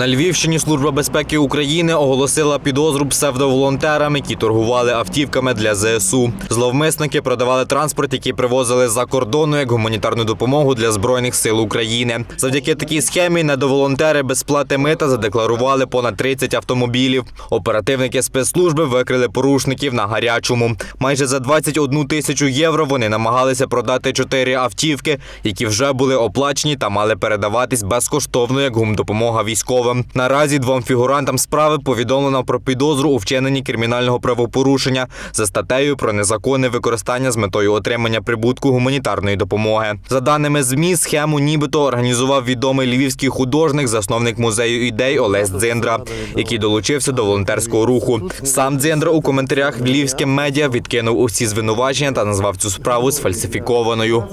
На Львівщині Служба безпеки України оголосила підозру псевдоволонтерам, які торгували автівками для ЗСУ. Зловмисники продавали транспорт, який привозили за кордону як гуманітарну допомогу для збройних сил України. Завдяки такій схемі недоволонтери без сплати мита задекларували понад 30 автомобілів. Оперативники спецслужби викрили порушників на гарячому. Майже за 21 тисячу євро вони намагалися продати чотири автівки, які вже були оплачені та мали передаватись безкоштовно як гумдопомога військовим. Наразі двом фігурантам справи повідомлено про підозру у вчиненні кримінального правопорушення за статтею про незаконне використання з метою отримання прибутку гуманітарної допомоги. За даними змі, схему нібито організував відомий львівський художник, засновник музею ідей Олесь Дзиндра, який долучився до волонтерського руху. Сам Дзиндра у коментарях львівським медіа відкинув усі звинувачення та назвав цю справу сфальсифікованою.